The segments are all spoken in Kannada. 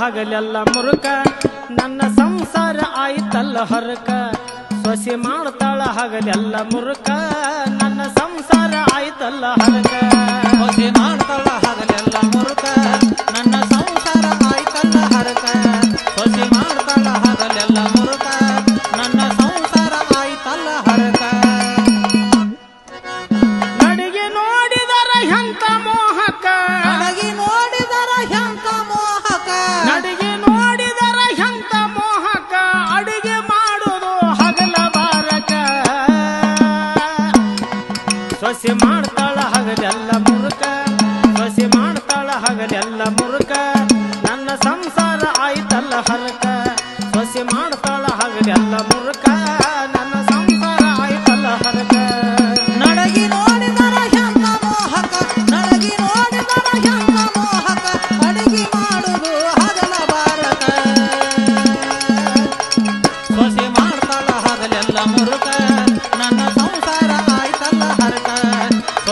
ಹಗಲೆಲ್ಲ ಮುರುಕ ನನ್ನ ಸಂಸಾರ ಆಯ್ತಲ್ಲ ಹೊರಕ. ಸೊಸಿ ಮಾಡ್ತಾಳ ಹಗಲೆಲ್ಲ ಮುರುಕ ನನ್ನ ಸಂಸಾರ ಆಯ್ತಲ್ಲ ಹರಕ. ಸೊಸಿ ಮಾಡ್ತಾಳ ಹಗಲೆಲ್ಲ ಮುರುಕ ನನ್ನ ಸಂಸಾರ ಆಯ್ತಲ್ಲ ಹರಕ. ಸೊಸಿ ಮಾಡ್ತಾಳ ಹಗಲೆಲ್ಲ ಮುರುಕ ನನ್ನ ಸಂಸಾರ ಆಯ್ತಲ್ಲ ಹರಕ. ನಡಿಗೆ ನೋಡಿದರ ಎಂತ ಮೋಹಕ.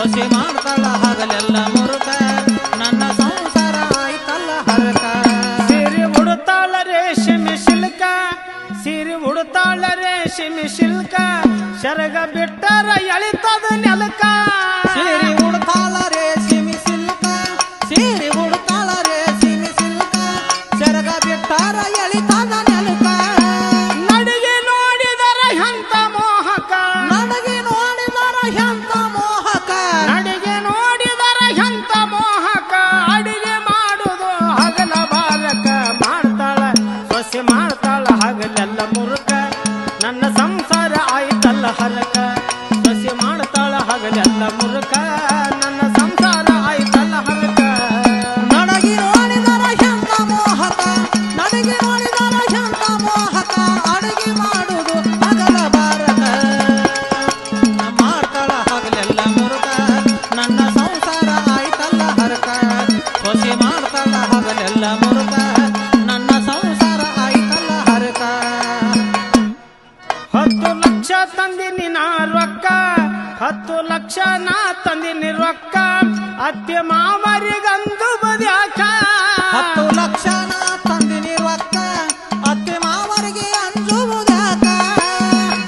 ಸೊಸೆ ಮಾಡ್ತಾಳ, ಹಗಲೆಲ್ಲ ಮುರುಕ. ನನ್ನ ಸಂಸಾರ ಆಯ್ತಲ್ಲ, ಹರಕ. ಸೀರೆ ಉಡುತ್ತಾಳ ರೇಷ್ಮೆ ಶಿಲ್ಕ ಸೀರೆ ಉಡುತ್ತಾಳ ರೇಷ್ಮೆ ಶಿಲ್ಕ ಶರಗ ಬಿಟ್ಟರ ಹಗಲೆಲ್ಲ ಮುರುಕ ಹತ್ತು ಲಕ್ಷ ನಾ ತಂದಿನಿ ರೊಕ್ಕ ಅತ್ತೆ ಮಾವರಿಗಂದು ಬದ್ಯಾಕ. ಹತ್ತು ಲಕ್ಷ ನಾ ತಂದಿನಿ ರೊಕ್ಕ ಅತ್ತೆ ಮಾವರಿಗೆ ಅಂಜುವುದ್ಯಾಕ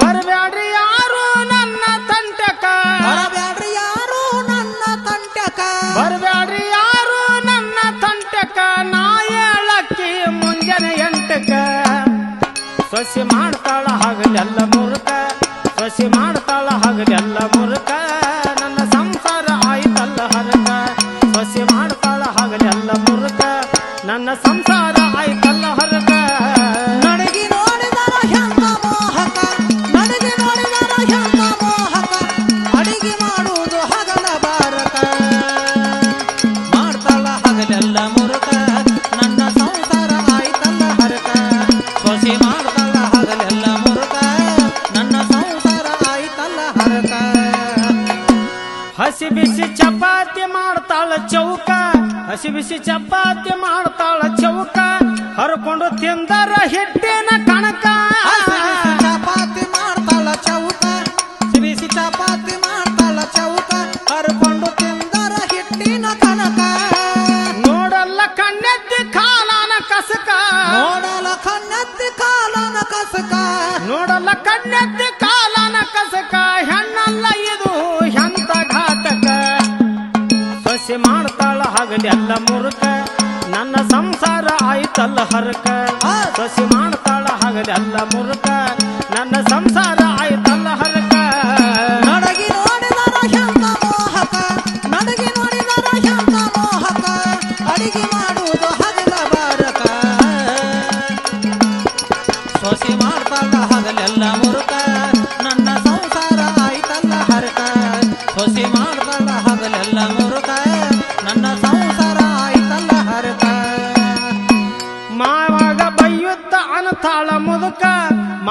ಬರಬ್ಯಾಡ್ರಿ ಯಾರು ನನ್ನ ತಂಟಕ. ಬರಬ್ಯಾಡ್ರಿ ಯಾರು ನನ್ನ ತಂಟಕ. ಬರಬ್ಯಾಡ್ರಿ ಯಾರು ನನ್ನ ತಂಟಕ. ನಾ ಏಳಕ್ಕಿ ಮುಂಜಾನೆ ಎಂಟಕ. ಸೊಸೆ ಮಾಡ್ತಾಳ ಹಗಲೆಲ್ಲ. ಮಾಡ್ತಾಳ ಹಗಲೆಲ್ಲ ಮುರುಕ. ಹಸಿ ಬಿಸಿ ಚಪಾತಿ ಮಾಡ್ತಾಳ ಚೌಕ. ಹಸಿ ಬಿಸಿ ಚಪಾತಿ ಮಾಡ್ತಾಳ ಚೌಕ. ಹರ್ಕೊಂಡು ತಿಂದರ ಹಿಟ್ಟಿನ ಕಣಕ. ಚಪಾತಿ ಮಾಡ್ತಾಳ ಚೌಕ. ಬಿಸಿ ಚಪಾತಿ ಮಾಡ್ತಾಳ ಚೌಕ. ಹರ್ಕೊಂಡು ತಿಂದರ ಹಿಟ್ಟಿನ ಕಣಕ. ನೋಡಲ್ಲ ಕಣ್ಣೆತ್ತಿ ಕಾಲನ ಕಸಕ. ನೋಡಲ್ಲ ಕಣ್ಣೆತ್ತಿ ಕಾಲನ ಕಸಕ. ನೋಡಲ್ಲ ಕಣ್ಣೆತ್ತಿ ಕಾಲನ ಕಸಕ. ಹೆಣ್ಣಲ್ಲ ಇದು ಸೊಸೆ ಮಾಡ್ತಾಳ ಹಗಲೆಲ್ಲ ಮುರುಕ. ನನ್ನ ಸಂಸಾರ ಆಯ್ತಲ್ಲ ಹರಕ. ಸೊಸೆ ಮಾಡ್ತಾಳ ಹಗಲೆಲ್ಲ ಮುರುಕ.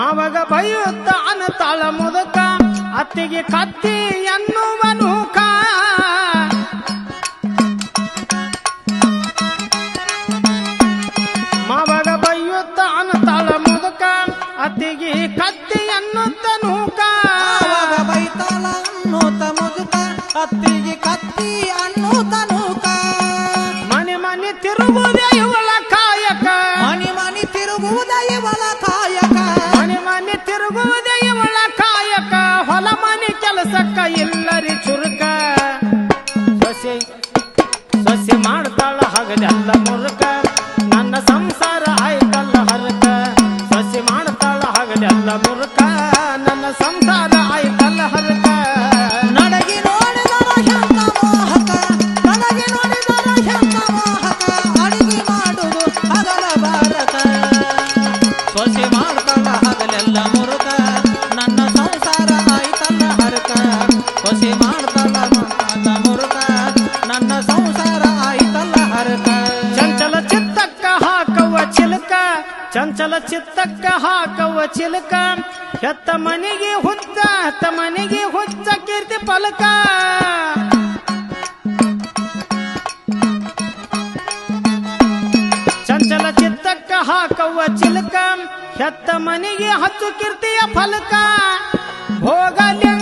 ಮಾವಾಗ ಬೈಯುತ್ತ ಅನತಾಳ ಮುದುಕ ಅತ್ತಿಗೆ ಕತ್ತಿ ಎನ್ನುವನು ಮಾವಾಗ ಬೈಯುತ್ತ ಅನತಾಳ ಮುದುಕ ಅತ್ತಿಗೆ ಕತ್ತಿ ಚಲ ಚಿತ್ತಕ್ಕ ಹಾಕವ ಚಿಲಕ. ಹೆತ್ತ ಮನೆಗೆ ಹುಚ್ಚ ಹೆತ್ತ ಮನೆಗೆ ಹುಚ್ಚ ಕೀರ್ತಿ ಪಲಕ. ಚಂಚಲ ಚಿತ್ತಕ್ಕ ಹಾಕವ ಚಿಲಕ. ಹೆತ್ತ ಮನೆಗೆ ಹಚ್ಚು ಕೀರ್ತಿಯ ಫಲಕ. ಹೋಗಲಿ